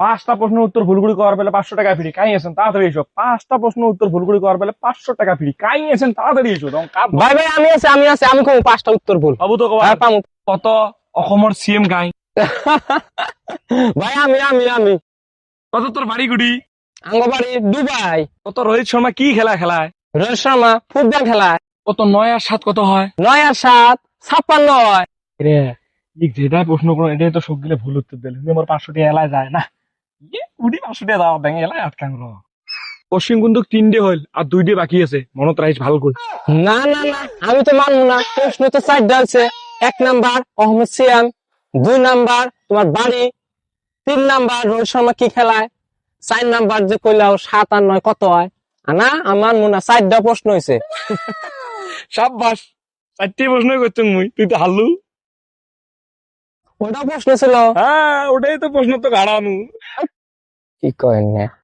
পাঁচটা প্রশ্নের উত্তর ভুলগুলি করার পেলে পাঁচশো টাকা ফ্রি। কাই আছেন তাড়াতাড়ি এসো। পাঁচটা প্রশ্ন উত্তর ভুলগুলি করার পেলে পাঁচশো টাকা ফ্রি। কাই আছেন তাড়াতাড়ি এসো। ভাই ভাই আমি আছি আমি আছি আমি কম পাঁচটা উত্তর ভুল। বাবু তো হ্যাঁ কত অসমৰ চিএম গাই ভাই আমি আমি আমি। কত তোর বাড়ি গুড়ি আঙ্গবাড়ি দুবাই কত রোহিত শর্মা কি খেলা খেলায়? রোহিত শর্মা ফুটবল খেলায়। কত নয় আর সাত কত হয়? নয় আর সাত ছাপ্পান্ন হয়। রে যেটাই প্রশ্ন করো এটাই তো সব গেলে ভুল উত্তর দিলে। আমার পাঁচশো টাকা এলায় যায় না। উডি পাঁচশো দাও ব্যাঙে র কোশ্চিন কিন্তু তিনটে হইল আর দুইটে বাকি আছে। মনত রাখিস ভালো করে না না না আমি তো মানবো না। প্রশ্ন তো আছে এক নাম্বার অহমদ সিয়াম। দুই নাম্বার তোমার বাড়ি। তিন নাম্বার রোহিত শর্মা কি খেলায়? চার নাম্বার যে কইলাও সাত আর নয় কত হয়? আ না আমার মনে হয় চারটা প্রশ্ন হয়েছে সাব্বাস চারটে প্রশ্ন করছ মুই। তুই তো হারলু ওটা প্রশ্ন ছিল হ্যাঁ ওটাই তো প্রশ্ন তো গাড়ানু কি করেন না